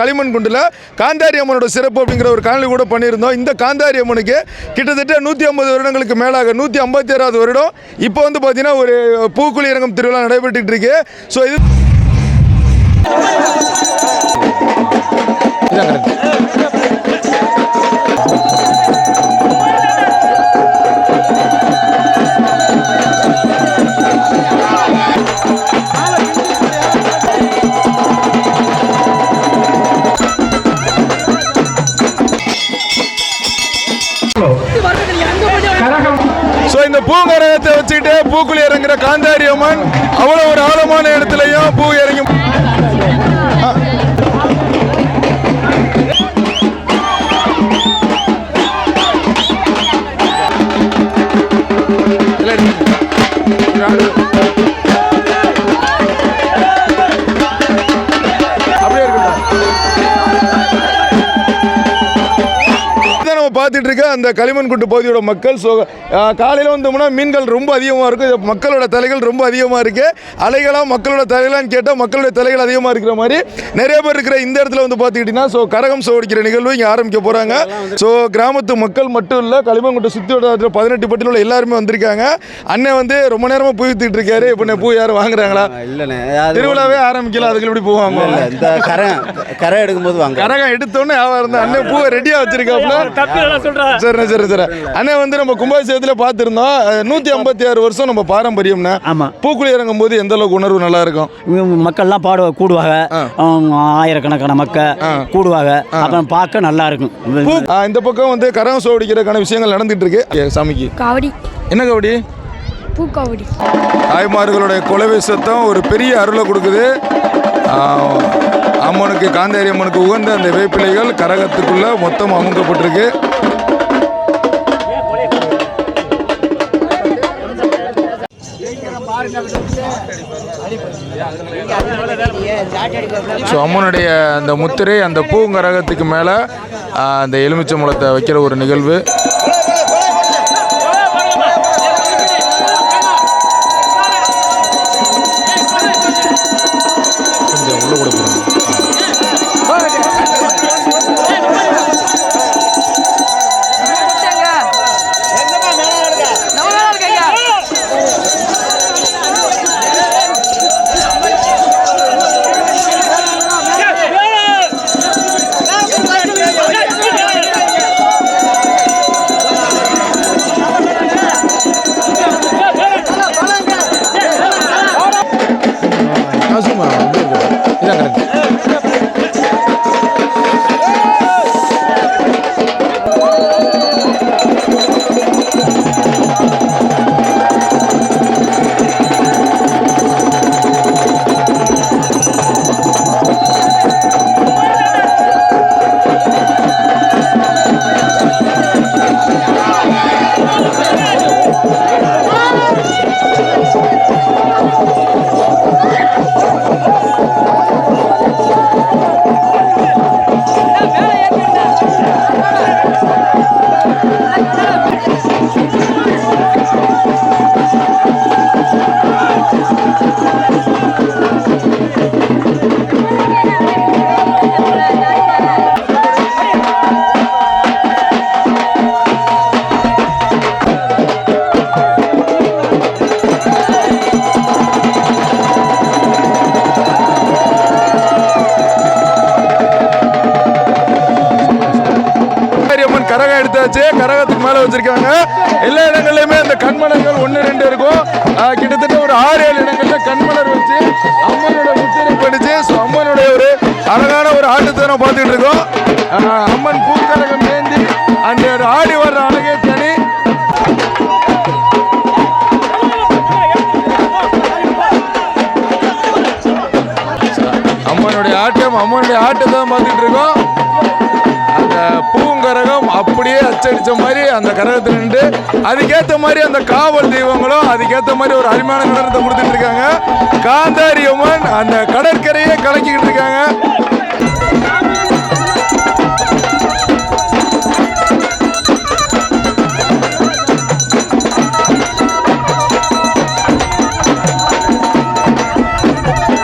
களிமண் குண்டில் காந்தாரி அம்மனோட சிறப்பு அப்படிங்கிற ஒரு காணொலி கூட பண்ணியிருந்தோம். இந்த காந்தாரி அம்மனுக்கு கிட்டத்தட்ட நூற்றி ஐம்பது வருடங்களுக்கு மேலாக நூற்றி ஐம்பத்தி ஆறாவது வருடம். இப்போ வந்து பார்த்தீங்கன்னா ஒரு பூக்குழி இறங்கும் திருவிழா நடைபெற்றுட்டு இருக்கு ஸோ இது இதான் கரெக்ட் பூங்கரகத்தை வச்சுக்கிட்டு பூக்குழி இறங்குற காந்தாரி அம்மன் அவ்வளோ ஒரு ஆழமான இடத்துலையும் பூ இறங்கி பார்த்துட்டு இருக்க அந்த களிமண் குண்டு பகுதியோட மக்கள் ஸோ காலையில் வந்தோம்னா மீன்கள் ரொம்ப அதிகமாக இருக்கும் மக்களோட தலைகள் ரொம்ப அதிகமாக இருக்குது அலைகளாக மக்களோட தலைகளான்னு கேட்டால் மக்களுடைய தலைகள் அதிகமாக இருக்கிற மாதிரி நிறைய பேர் இருக்கிற இந்த இடத்துல வந்து பார்த்துக்கிட்டிங்கன்னா ஸோ கரகம் சோடிக்கிற நிகழ்வு இங்கே ஆரம்பிக்க போகிறாங்க ஸோ கிராமத்து மக்கள் மட்டும் இல்லை களிமண் குண்டு சுற்றி வட்டாரத்துல பதினெட்டு பட்டியில் உள்ள எல்லாருமே வந்திருக்காங்க. அண்ணன் வந்து ரொம்ப நேரமாக பூ வித்துட்டு இருக்காரு இப்போ பூ யாரும் வாங்குறாங்களா இல்லைண்ணே திருவிழாவே ஆரம்பிக்கல அதுக்கு எப்படி போவாங்க இல்ல, இந்த கரை கரை எடுக்கும்போது வாங்க கரகம் எடுத்தோன்னே தான். அண்ணன் பூவை ரெடியாக வச்சிருக்காப்புல. சொல்றா சரி சரி சரி. அண்ணன் வந்து நம்ம கும்பாபிஷேகத்தில் பார்த்துருந்தோம். நூற்றி ஐம்பத்தி ஆறு வருஷம் நம்ம பாரம்பரியம்னா ஆமா. பூக்குழி இறங்கும் போது எந்த அளவுக்கு உணர்வு நல்லா இருக்கும்? மக்கள்லாம் பாடுவா கூடுவாங்க. ஆயிரக்கணக்கான மக்கள் கூடுவாங்க. அப்புறம் பார்க்க நல்லா இருக்கும். இந்த பக்கம் வந்து கரகம் சோடிக்கிறதுக்கான விஷயங்கள் நடந்துட்டு இருக்கு. சாமிக்கு. காவடி. என்ன கபடி பூக்காவடி. தாய்மார்களுடைய குலவை சத்தம் ஒரு பெரிய அருளை கொடுக்குது. அம்மனுக்கு காந்தேரி அம்மனுக்கு உகந்த அந்த வேப்பிலைகள் கரகத்துக்குள்ள மொத்தம் அமுக்கப்பட்டிருக்கு. ஸோ அம்மனுடைய அந்த முத்திரை அந்த பூங்கரகத்துக்கு மேலே அந்த எலுமிச்சை முளத்தை வைக்கிற ஒரு நிகழ்வு. அம்மனோட முத்திரை படிச்சு ஸோ அம்மனுடைய ஒரு அழகான ஒரு ஆட்டத்தை பார்த்துட்டு இருக்கோம். அம்மன் பூக்கரகம் ஏந்தி அந்த ஒரு ஆடி வர்ற அழகே தனி அம்மனுடைய ஆட்டம் அம்மனுடைய ஆட்டத்தை தான் பார்த்துட்டு இருக்கோம். அப்படியே அச்சடித்த மாதிரி அந்த கரகத்தில் நின்று அதுக்கேற்ற மாதிரி அந்த காவல் தெய்வங்களும் அதுக்கேற்ற மாதிரி ஒரு அருமையான நடனத்தை கொடுத்துட்டு இருக்காங்க. காந்தாரி அம்மன் அந்த கடற்கரையே கலக்கிக்கிட்டு இருக்காங்க.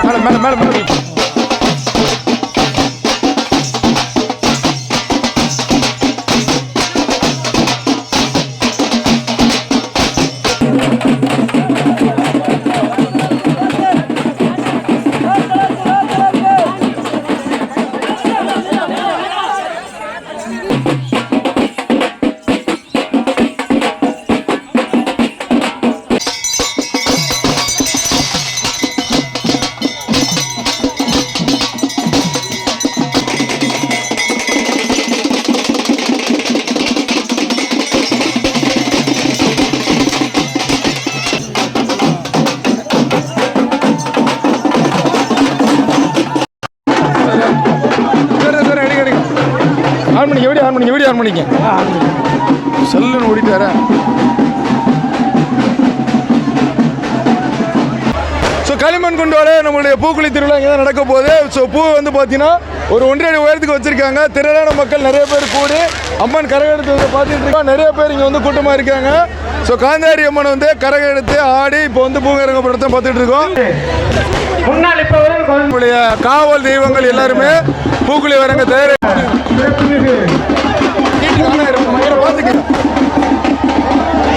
மேல மேல மேல. ஆன் பண்ணிக்க வீடியோ ஆன் பண்ணிக்க. செல்லுன்னு ஓடிட்டு வரேன் ஸோ களிமண் குண்டோட நம்மளுடைய பூக்குழி திருவிழா இங்கே தான் நடக்க போகுது. ஸோ பூ வந்து பார்த்தீங்கன்னா ஒரு ஒன்றரை உயரத்துக்கு வச்சிருக்காங்க. திரளான மக்கள் நிறைய பேர் கூடி அம்மன் கரகெடுத்து வந்து பார்த்துட்டு இருக்கோம். நிறைய பேர் இங்கே வந்து கூட்டமாக இருக்காங்க. ஸோ காந்தாரி அம்மன் வந்து கரகெடுத்து ஆடி இப்போ வந்து பூங்கரங்க படத்தை பார்த்துட்டு இருக்கோம். நம்மளுடைய காவல் தெய்வங்கள் எல்லாருமே பூக்குழி வரங்க தயாரி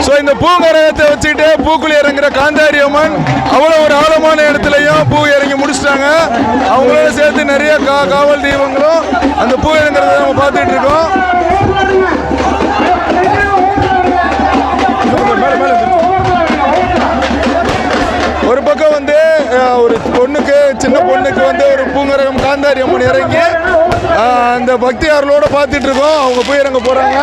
ஸோ இந்த பூங்கரகத்தை வச்சுக்கிட்டு பூக்குழி இறங்குற காந்தாரி அம்மன் அவ்வளோ ஒரு ஆழமான இடத்துலையும் பூ இறங்கி முடிச்சிட்டாங்க. அவங்களோட சேர்த்து நிறைய கா காவல் தெய்வங்களும் அந்த பூ இறங்குறத நம்ம பார்த்துட்டு இருக்கோம். ஒரு பொண்ணுக்கு சின்ன பொண்ணுக்கு வந்து ஒரு பூங்கரகம் காந்தாரி அம்மன் இறங்கி அந்த பக்தியார்களோட பார்த்துட்டு இருக்கோம். அவங்க போய் இறங்க போறாங்க.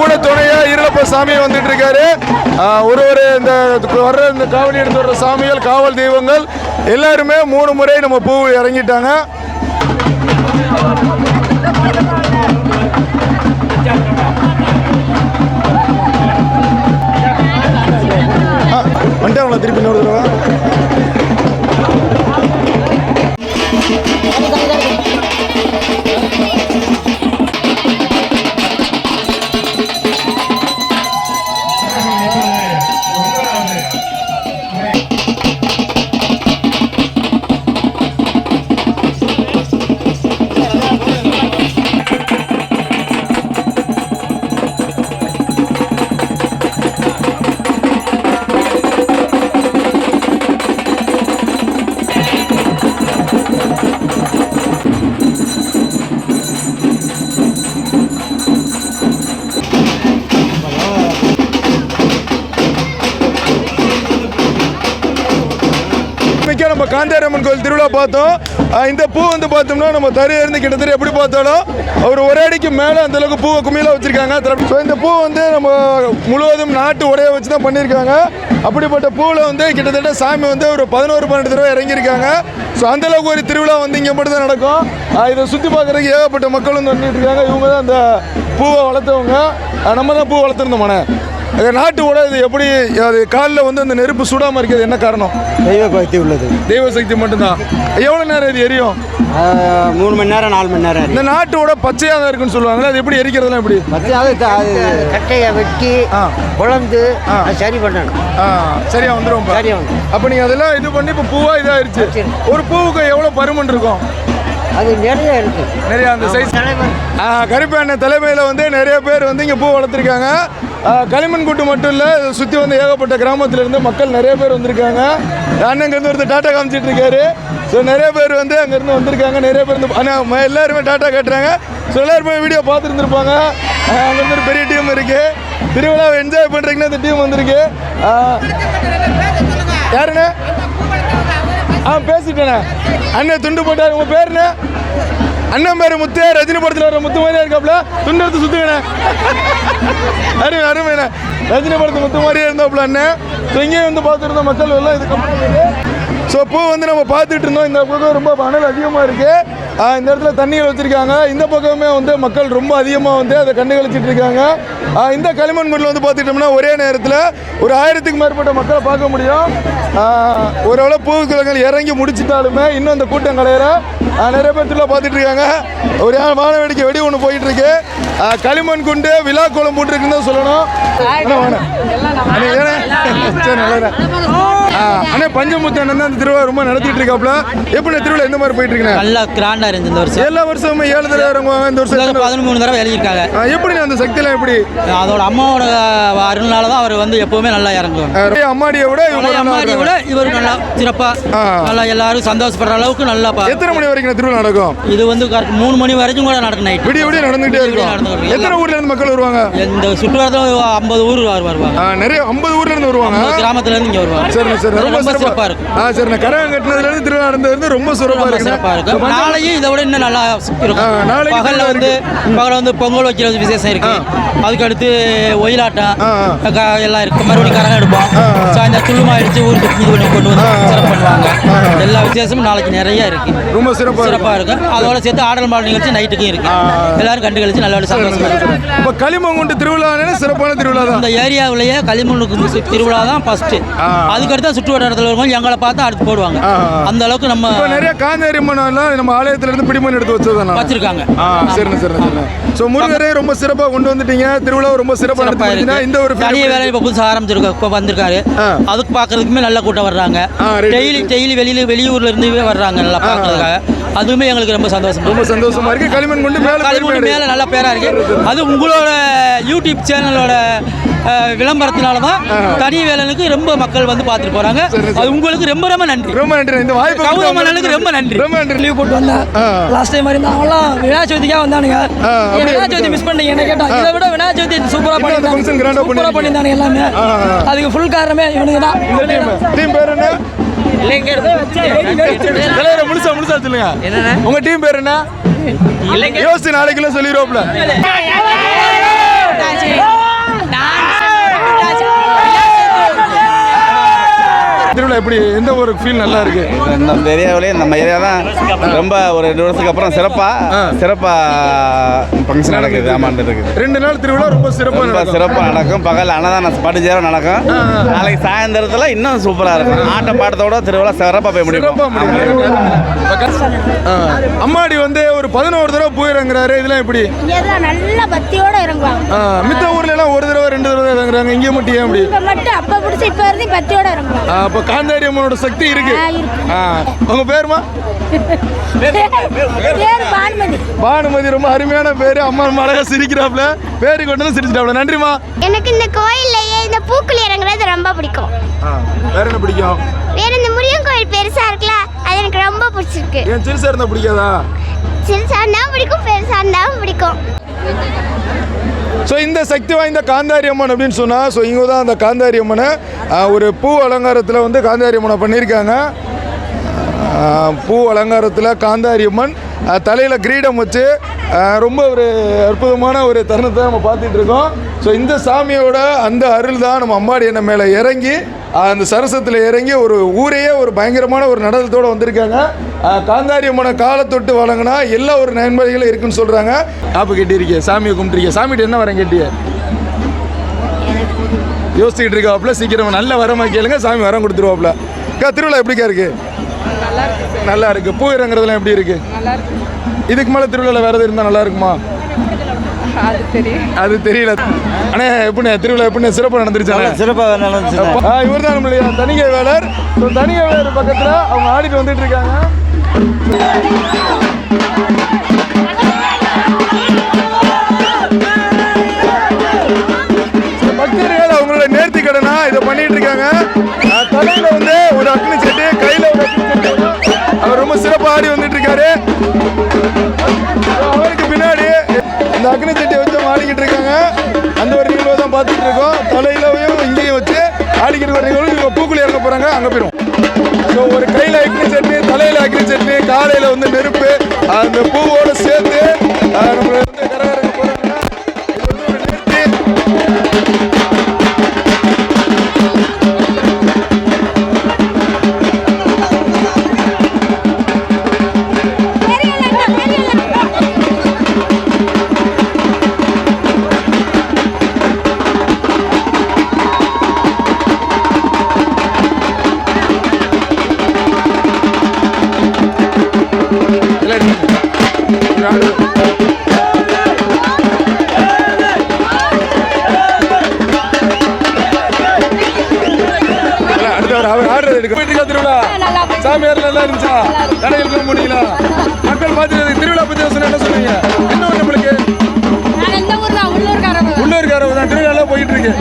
கூட துணையா இருளப்ப சாமி வந்துட்டு இருக்காரு. ஒரு ஒரு இந்த வர்ற இந்த காவலி எடுத்து வர்ற சாமிகள் காவல் தெய்வங்கள் எல்லாருமே மூணு முறை நம்ம பூ இறங்கிட்டாங்க. வந்துட்டாங்களா திருப்பி இன்னொரு தடவை. காந்தாரம்மன் கோயில் திருவிழா பார்த்தோம். இந்த பூ வந்து பார்த்தோம்னா நம்ம தரையில இருந்து கிட்டத்தட்ட எப்படி பார்த்தாலும் அவர் ஒரே அடிக்கு மேலே அந்த அளவுக்கு பூவை குமியில வச்சிருக்காங்க. ஸோ இந்த பூ வந்து நம்ம முழுவதும் நாட்டு உடைய வச்சு தான் பண்ணியிருக்காங்க. அப்படிப்பட்ட பூவில் வந்து கிட்டத்தட்ட சாமி வந்து ஒரு பதினோரு பன்னெண்டு தடவை இறங்கியிருக்காங்க. ஸோ அந்த அளவுக்கு ஒரு திருவிழா வந்து இங்கே மட்டும் தான் நடக்கும். இதை சுற்றி பார்க்குறதுக்கு ஏகப்பட்ட மக்கள் வந்து வந்துட்டு இருக்காங்க. இவங்க தான் அந்த பூவை வளர்த்தவங்க. நம்ம தான் பூ வளர்த்துருந்தோம் அது நாட்டு உடை இது எப்படி அது காலில் வந்து அந்த நெருப்பு சுடாமல் இருக்கிறது என்ன காரணம்? தெய்வ பக்தி உள்ளது. தெய்வ சக்தி மட்டும்தான். எவ்வளோ நேரம் இது எரியும்? மூணு மணி நேரம் நாலு மணி நேரம் இந்த நாட்டோட பச்சையாக தான் இருக்குன்னு சொல்லுவாங்களே அது எப்படி எரிக்கிறதுலாம் எப்படி? அது கட்டையை வெட்டி ஆ. குழந்து சரி பண்ணணும். ஆ சரியா வந்துடும் சரியா வந்துரும். அப்போ நீங்கள் அதெல்லாம் இது பண்ணி இப்போ பூவாக இதாகிருச்சு. ஒரு பூவுக்கு எவ்வளோ பருமன் இருக்கும்? அது நிறைய இருக்கு. நிறைய அந்த சைஸ் தலைவர். கருப்பு அண்ணன் தலைமையில் வந்து நிறைய பேர் வந்து இங்கே பூ வளர்த்துருக்காங்க. களிமண் கூட்டு மட்டும் இல்லை சுற்றி வந்து ஏகப்பட்ட கிராமத்திலேருந்து மக்கள் நிறைய பேர் வந்திருக்காங்க. அண்ணன் இங்கேருந்து ஒருத்தர் டாட்டா காமிச்சிட்டு இருக்காரு. ஸோ நிறைய பேர் வந்து அங்கேருந்து வந்திருக்காங்க. நிறைய பேர் வந்து ஆனால் ம- எல்லாருமே டாட்டா காட்டுறாங்க. ஸோ எல்லாருமே வீடியோ பார்த்துருந்துருப்பாங்க. அங்கேருந்து ஒரு பெரிய டீம் இருக்குது திருவிழாவை என்ஜாய் பண்ணுறீங்கன்னா இந்த டீம் வந்திருக்கு. யாருண்ணே? ஆ பேசிட்டேண்ணே. அண்ணன் துண்டு போட்டார். உங்கள் பேருண்ணே அண்ணன் பேர் முத்து ரஜினி படத்தில் வர முத்து மாதிரியே இருக்காப்ல. துண்டு எடுத்து சுத்துங்கண்ணே. அருமை அருமைண்ணே. ரஜினி படத்து முத்து மாதிரியே இருந்தாப்புல அண்ணன் ஸோ இங்கேயும் வந்து பார்த்துருந்தோம் மக்கள் எல்லாம் இதுக்கு ஸோ பூ வந்து நம்ம பார்த்துட்டு இருந்தோம். இந்த பக்கம் ரொம்ப அனல் அதிகமாக இருக்குது இந்த இடத்துல தண்ணிகள் வச்சுருக்காங்க. இந்த பக்கமே வந்து மக்கள் ரொம்ப அதிகமாக வந்து அதை கண்டுகளிச்சிட்டு இருக்காங்க. இந்த களிமண் குண்டில் வந்து பார்த்துட்டோம்னா ஒரே நேரத்தில் ஒரு ஆயிரத்துக்கு மேற்பட்ட மக்களை பார்க்க முடியும். ஓரளவு பூக்குளங்கள் இறங்கி முடிச்சிட்டாலுமே இன்னும் அந்த கூட்டம் கலையிற. நிறைய பேர் திருவிழா பார்த்துட்டு இருக்காங்க. ஒரு வான வேடிக்கை வெடி ஒன்று போயிட்டு இருக்கு. களிமண் குண்டு விழா கோலம் போட்டுருக்குன்னு தான் சொல்லணும்? சரி நல்லண்ணே ஆ, அண்ணே பஞ்சமுத்து அண்ணன் தான் இந்த திருவிழா ரொம்ப நடத்திட்டு இருக்காப்ல எப்படி திருவிழா எந்த மாதிரி போயிட்டு இருக்குண்ணே நல்லா கிராண்டா இருந்துச்சு இந்த வருஷம். எல்லா வருஷமும் ஏழு தடவை இறங்குவாங்க இந்த வருஷம் பதினொன்று தடவை எழுதியிருக்காங்க எப்படி அந்த சக்தியெல்லாம் எப்படி? அதோட அம்மாவோட அருள்னால தான் அவர் வந்து எப்பவுமே நல்லா இறங்குவாங்க. அம்மாடியை விட அம்மாடியை. விட இவர் நல்லா சிறப்பா ஆ. நல்லா எல்லாரும் சந்தோஷப்படுற அளவுக்கு நல்லா பா- எத்தனை மணி வரைக்கும் திருவிழா நடக்கும்? இது வந்து மூணு மணி வரைக்கும் கூட நடக்கும் நைட் விடிய விடிய நடந்துகிட்டே இருக்கும். எத்தனை. ஊர்ல இருந்து மக்கள் வருவாங்க? இந்த சுற்றுலாத்தில் ஐம்பது ஊர் வரு- வருவாங்க நிறைய ஐம்பது ஊர்ல இருந்து வருவாங்க. கிராமத்துல இருந்து இங்க வருவாங்க. சரிண்ணே சரிண்ணே ரொம்ப ரொம்ப சிறப்பா சிறப்பா இருக்கும் ஆ சரிண்ணே கரகம் கட்டினதுல இருந்து திருவிழா நடந்தது வந்து ரொம்ப சிறப்பா ரொம்ப இருக்கு சிறப்பா இருக்கும் நாளையும் இதை விட இன்னும் நல்லா இருக்கும். நாளைக்கு பகல்ல வந்து பகல்ல வந்து பொங்கல் வைக்கிறது விசேஷம் இருக்கு. அதுக்கு அடுத்து ஒயிலாட்டம் எல்லாம் இருக்கு. மறுபடியும் கரகம் எடுப்போம். துள்ளுமா அடிச்சு ஊருக்கு இது பண்ணி கொண்டு வந்து சிறப்பு பண்ணுவாங்க. எல்லா விசேஷமும் நாளைக்கு நிறைய இருக்கு. ரொம்ப சிறப்பா சிறப்பா இருக்கும். அதோட சேர்த்து ஆடல் பாடல் நிகழ்ச்சி நைட்டுக்கும் இருக்கு. எல்லாரும் கண்டு கழிச்சு நல்ல சந்தோஷமா இருக்கும். இப்ப களிமங்குண்டு திருவிழா சிறப்பான திருவிழா தான். இந்த ஏரியாவிலேயே களிமண்ணுக்கு திருவிழா தான் ஃபர்ஸ்ட் அதுக்கடுத்து சுற்று வட்டாரத்தில் இருக்கவங்க எங்களை பார்த்து அடுத்து போடுவாங்க. அந்த அளவுக்கு நம்ம நிறைய காந்தாரி மண்ணெல்லாம் நம்ம ஆலயத்துல இருந்து பிடிமண் எடுத்து வச்சதுதானா? வச்சிருக்காங்க. சரிண்ணே சரிண்ணே சரிண்ணே. ஸோ முருகரே ரொம்ப சிறப்பா கொண்டு வந்துட்டீங்க. திருவிழா ரொம்ப சிறப்பா சிறப்பா நடத்தி இருக்கு. இந்த ஒரு தனிய வேலை இப்போ புதுசாக ஆரம்பிச்சிருக்கோம் இப்போ வந்திருக்காரு. அதுக்கு பார்க்கறதுக்குமே நல்ல கூட்டம் வர்றாங்க. டெய்லி டெய்லி வெளியில வெளியூர்ல இருந்து வர்றாங்க நல்லா பார்க்கறதுக்காக. அதுவுமே எங்களுக்கு ரொம்ப சந்தோஷம் ரொம்ப சந்தோஷமா இருக்கு. களிமண் கொண்டு மேல களிமண் மேல நல்ல பேரா இருக்கு. அது உங்களோட யூடியூப் சேனலோட விளம்பரத்தினால தான் தனி வேலனுக்கு ரொம்ப மக்கள் வந்து பார்த்துட்டு போறாங்க. அது உங்களுக்கு ரொம்ப ரொம்ப நன்றி. ரொம்ப நன்றி. இந்த வாய்ப்பு கௌதம் கொடுத்த அண்ணனுக்கு ரொம்ப நன்றி. ரொம்ப நன்றி. லீவ் போட்டு வந்தேன். லாஸ்ட் டைம் மாதிரி அவங்களாம் விநாயகர் சதுர்த்திக்காக வந்தானுங்க. விநாயகர் சதுர்த்தி. மிஸ் பண்ணீங்க என்ன கேட்டா? இதை விட விநாயகர் சதுர்த்தி சூப்பரா இன்னும் அந்த function grand ஆ பண்ணிருந்தாங்க சூப்பரா பண்ணியிருந்தாங்க எல்லாமே. அதுக்கு ஃபுல் காரணமே இவனுங்க தான் இந்த டீம் டீம் பேர் என்ன? தலைவரை முழுசா முழுசா சொல்லுங்க. உங்க டீம் பேர் என்ன? யோசிச்சு நாளைக்குள்ள சொல்லிடுவோம்ல. திருவிழா எப்படி எந்த ஒரு ஃபீல் நல்லா இருக்கு? நம்ம ஏரியாவிலேயே நம்ம ஏரியா தான் ரொம்ப ஒரு ரெண்டு வருஷத்துக்கு அப்புறம் சிறப்பாக சிறப்பாக ஃபங்க்ஷன் நடக்குது ஆமாண்டு இருக்குது. ரெண்டு நாள் திருவிழா ரொம்ப சிறப்பா ரொம்ப நடக்கும். சிறப்பாக நடக்கும். பகல் அன்னதானம் படுஜேரம் நடக்கும். நாளைக்கு சாயந்தரத்தில் இன்னும் சூப்பராக இருக்கும். ஆட்டம் பாட்டத்தோட திருவிழா சிறப்பாக போய் முடியும். அம்மாடி வந்து ஒரு பதினோரு தடவை போயிறங்குறாரு இதெல்லாம் எப்படி? இங்கெல்லாம் நல்ல பக்தியோட இறங்குவாங்க. மித்த ஊர்ல எல்லாம் ஒரு தடவை ரெண்டு தடவை இறங்குறாங்க. இங்கே மட்டும் ஏன் அப்படி? மட்டும் அப்ப பிடிச்சி இப்ப இருந்து பக்தியோட இறங்குவாங்க. அப்ப காந்தாரி அம்மனோட சக்தி இருக்கு. உங்க பேருமா? பேரு பானுமதி. ரொம்ப அருமையான பேரு. அம்மா ரொம்ப அழகா சிரிக்கிறாப்ல. பேரு கொண்டு சிரிச்சிட்டாப்ல. நன்றிமா எனக்கு இந்த கோயில்லையே இந்த பூக்குழி இறங்குறது ரொம்ப பிடிக்கும். வேற என்ன பிடிக்கும்? வேற இந்த முருகன் கோயில் பெருசா இருக்குல்ல அது எனக்கு ரொம்ப பிடிச்சிருக்கு. ஏன் சிறுசா இருந்தா பிடிக்காதா? சிறுசா இருந்தாலும் பிடிக்கும் பெருசா இருந்தாலும் பிடிக்கும். ஸோ இந்த சக்தி வாய்ந்த காந்தாரி அம்மன் அப்படின்னு சொன்னால் ஸோ இங்கே தான் அந்த காந்தாரி அம்மனை ஒரு பூ அலங்காரத்தில் வந்து காந்தாரி அம்மனை பண்ணியிருக்காங்க. பூ அலங்காரத்தில் காந்தாரி அம்மன் தலையில் கிரீடம் வச்சு ரொம்ப ஒரு அற்புதமான ஒரு தருணத்தை நம்ம பார்த்துட்டு இருக்கோம். ஸோ இந்த சாமியோட அந்த அருள் தான் நம்ம அம்மாடி எண்ணெய் மேலே இறங்கி அந்த சரசத்தில் இறங்கி ஒரு ஊரையே ஒரு பயங்கரமான ஒரு நடனத்தோடு வந்திருக்காங்க. காந்தாரி அம்மனை காலை தொட்டு வழங்கினா எல்லா ஒரு நன்மைகளும் இருக்குன்னு சொல்கிறாங்க ஆப்பு கட்டியிருக்கீங்க சாமியை கும்பிட்டுருக்கீங்க சாமிகிட்ட என்ன வரம் கேட்டிய? யோசிச்சுட்டு இருக்காப்புல சீக்கிரம் நல்ல வரமா கேளுங்க சாமி வரம் கொடுத்துருவாப்புல. திருவிழா எப்படிக்கா இருக்கு? நல்லா இருக்கு. பூ இறங்குறதுலாம் எப்படி இருக்கு. இதுக்கு மேலே திருவிழாவில் வேறு எதுவும் இருந்தால் நல்லா இருக்குமா? அது தெரியல. அண்ணே எப்படிண்ணே? திருவிழா எப்படிண்ணே? சிறப்பாக நடந்துருச்சு சிறப்பாக நடந்துச்சு இவர் தான் நம்மளுடைய தனிகை வேலர் தனிகை வேலர் பக்கத்தில் அவங்க ஆடிட்டு வந்துட்டு இருக்காங்க. ஆடிக்கிட்டு இருக்காங்க அந்த ஒரு நிகழ்வை தான் பார்த்துட்டு இருக்கோம் தலையிலையும் இங்கேயும் வச்சு ஆடிக்கிட்டு ஒரு நிகழ்வு இவங்க பூக்குழி இறங்க போறாங்க அங்கே போயிடும் ஸோ ஒரு கையில் அக்னி சட்னி தலையில் அக்னி சட்னி காலையில் வந்து நெருப்பு அந்த பூவோடு சேர்த்து நம்மளை சொன்னா என்ன என்ன ஒண்ணு நம்மளுக்கு உள்ளூர்காரங்க தான். திருவிழா போயிட்டு இருக்கு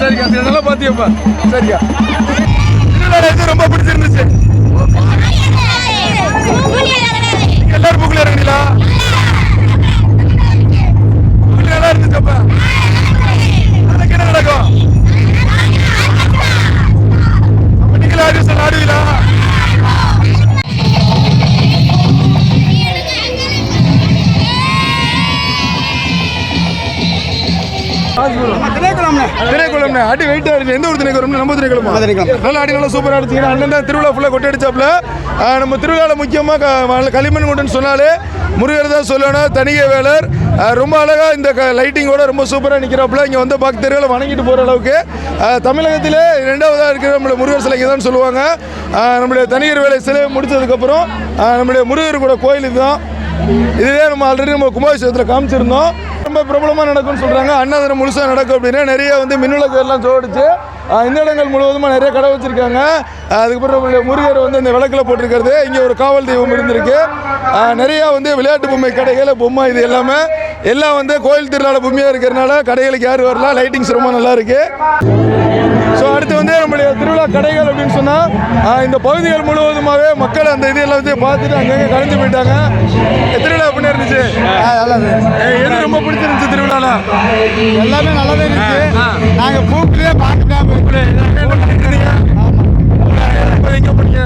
சரிக்கா சரி, நல்லா பாத்தியப்பா. சரிக்கா. திருவிழா எனக்கு ரொம்ப பிடிச்சிருந்துச்சு. எல்லாரும் புக்கில் இறங்கிங்களா புக்கில் நல்லா இருந்துச்சப்பா. நாளைக்கு என்ன நடக்கும்? நீங்களும் ஆடிஷன் ஆடுவீங்களா திரைக்குளம்ண்ணே அடி வெயிட்டா இருக்கு. எந்த ஒரு திரைக்குளம் நம்ம திரைக்குளமா நல்லா அடி நல்லா சூப்பரா அடிச்சீங்க. அண்ணன் தான் திருவிழா ஃபுல்லா கொட்டை அடிச்சாப்ல நம்ம திருவிழாவில் முக்கியமாக களிமண் குண்டுன்னு சொன்னாலே முருகர் தான் சொல்லணும் தனிகை வேலர். ரொம்ப அழகா இந்த லைட்டிங்கோட ரொம்ப சூப்பராக நிற்கிறாப்புல இங்கே வந்து பக்தர்களை வணங்கிட்டு போகிற அளவுக்கு. தமிழகத்திலே ரெண்டாவதாக இருக்கிற நம்மளோட முருகர் சிலைக்கு தான் சொல்லுவாங்க. நம்மளுடைய தனிகர் வேலை சிலை முடிச்சதுக்கப்புறம் ஆஹ் நம்மளுடைய முருகர் கூட கோயில் இதுதான். இதுவே நம்ம ஆல்ரெடி நம்ம கும்பாபிஷேகத்தில் காமிச்சிருந்தோம். ரொம்ப பிரபலமாக நடக்கும்னு சொல்கிறாங்க அன்னதானம் முழுசாக நடக்கும் அப்படின்னா நிறைய வந்து மின்விளக்கு எல்லாம் ஜோடிச்சு ஆஹ் இந்த இடங்கள் முழுவதுமாக நிறைய கடை வச்சுருக்காங்க. அதுக்கப்புறம் முருகர் வந்து இந்த விளக்கில் போட்டிருக்கிறது. இங்கே ஒரு காவல் தெய்வம் இருந்திருக்கு. நிறைய வந்து விளையாட்டு பொம்மை கடைகள் பொம்மை இது எல்லாமே. எல்லாம் வந்து கோயில் திருநாள பொம்மையாக இருக்கிறனால கடைகளுக்கு யார் வரலாம் லைட்டிங்ஸ் ரொம்ப நல்லா இருக்கு. ஸோ அடுத்து வந்து நம்மளுடைய திருவிழா கடைகள் அப்படின்னு சொன்னால் இந்த பகுதிகள் முழுவதுமாகவே மக்கள் அந்த இது வந்து பார்த்துட்டு அங்கங்கே கலைஞ்சு போயிட்டாங்க. திருவிழா எப்படி இருந்துச்சு? எது ரொம்ப பிடிச்சிருந்துச்சு திருவிழால. எல்லாமே நல்லாவே இருந்துச்சு. நாங்கள் பூக்கிலே பார்க்கலாம் எங்க போனீங்க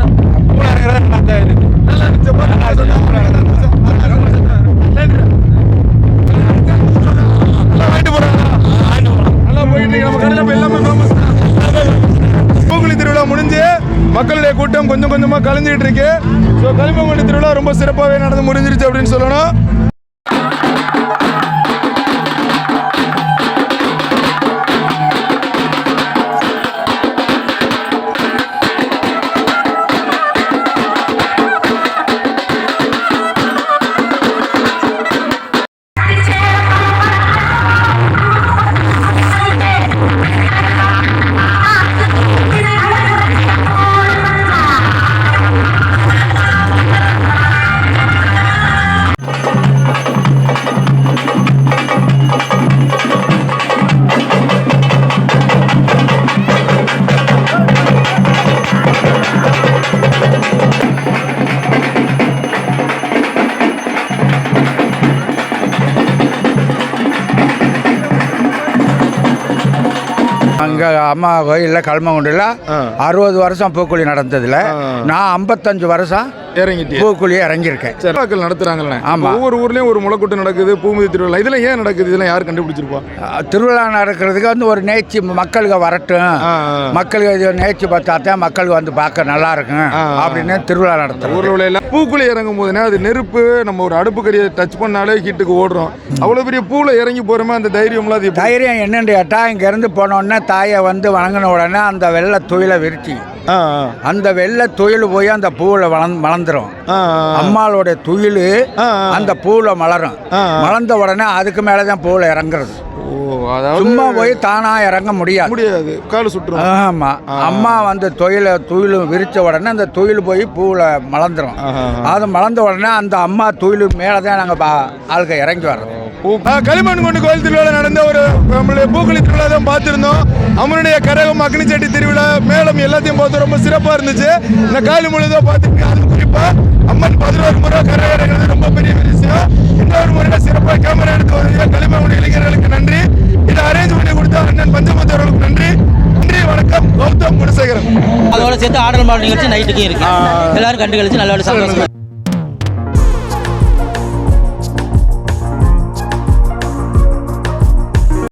நல்லா இருந்துச்சு மக்களுடைய கூட்டம் கொஞ்சம் கொஞ்சமாக கலைஞ்சிட்டு இருக்கு. ஸோ களிமங்கொண்டி திருவிழா ரொம்ப சிறப்பாகவே நடந்து முடிஞ்சிருச்சு அப்படின்னு சொல்லணும். அங்கே அம்மா கோயிலில் கல்மங்குண்டில் அறுபது வருஷம் பூக்குழி நடந்ததில். நான் ஐம்பத்தஞ்சு வருஷம் இறங்கிட்டு பூக்குழி இறங்கியிருக்கேன். திருவிழாக்கள் நடத்துறாங்கல்ல ஆமா. ஒவ்வொரு ஊர்லயும் ஒரு முளைக்கூட்டம் நடக்குது பூமிதி திருவிழா. இதெல்லாம் ஏன் நடக்குது? இதெல்லாம் யார் கண்டுபிடிச்சிருப்பா? அஹ், திருவிழா நடக்கிறதுக்கு வந்து ஒரு நேர்ச்சி மக்களுக்கு வரட்டும். மக்களுக்கு இது நேர்ச்சி பார்த்தா தான் மக்களுக்கு வந்து பார்க்க நல்லா இருக்கும். அப்படின்னு திருவிழா நடத்துறோம் ஊர்ல உள்ள எல்லாம் பூக்குழி இறங்கும் போதுனா அது நெருப்பு நம்ம ஒரு அடுப்பு கறியை டச் பண்ணாலே ஹீட்டுக்கு ஓடுறோம். அவ்வளவு பெரிய பூல இறங்கி போறோமே அந்த தைரியம்லாம் அது? தைரியம் என்னன்னு கேட்டால் இங்கேருந்து போனோடனே தாயை வந்து வணங்கின உடனே அந்த வெள்ளை துயிலை விரிச்சி. ஆ, அந்த வெள்ளை துயில் போய் அந்த பூவில் வளர்ந்து வளர்ந்துரும் ஆ, ஆ, அம்மாளோட துயில். அந்த பூவில் மலரும். மலர்ந்த உடனே அதுக்கு மேலே தான் பூவில் இறங்குறது. சும்மா போய் தானா இறங்க முடியாது. முடியாது. கால் சுட்டுரும். ஆமா. அம்மா வந்து துயில துயில் விரிச்ச உடனே அந்த துயில் போய் பூவில் மலர்ந்துரும். ஆஹா. அது மலர்ந்த உடனே அந்த அம்மா துயில் மேலே தான் நாங்கள் ஆளுக இறங்கி வர்றோம் களிமண் கொண்டு கோயில் திருவிழா நடந்த ஒரு நம்மளுடைய பூக்குழி திருவிழா தான் பார்த்துருந்தோம். அம்மனுடைய கரகம் அக்னிச்சட்டி திருவிழா மேளம் எல்லாத்தையும் பார்த்து ரொம்ப சிறப்பாக இருந்துச்சு. இந்த காலி முழுதாக பார்த்துட்டு அது குறிப்பாக அம்மன் பதினோரு முறை கரை இறங்குறது ரொம்ப பெரிய விஷயம். இன்னொரு முறையில் சிறப்பாக கேமரா எடுக்க வந்தீங்க களிமண் இளைஞர்களுக்கு நன்றி. இதை அரேஞ்ச் பண்ணி கொடுத்த அண்ணன் பஞ்சமத்து அவர்களுக்கு நன்றி. நன்றி வணக்கம். கௌதம் குணசேகரன். அதோட சேர்த்து ஆடல் பாடல் நிகழ்ச்சி நைட்டுக்கும் இருக்கு. எல்லாரும் கண்டு கழிச்சு நல்ல சந்தோஷமா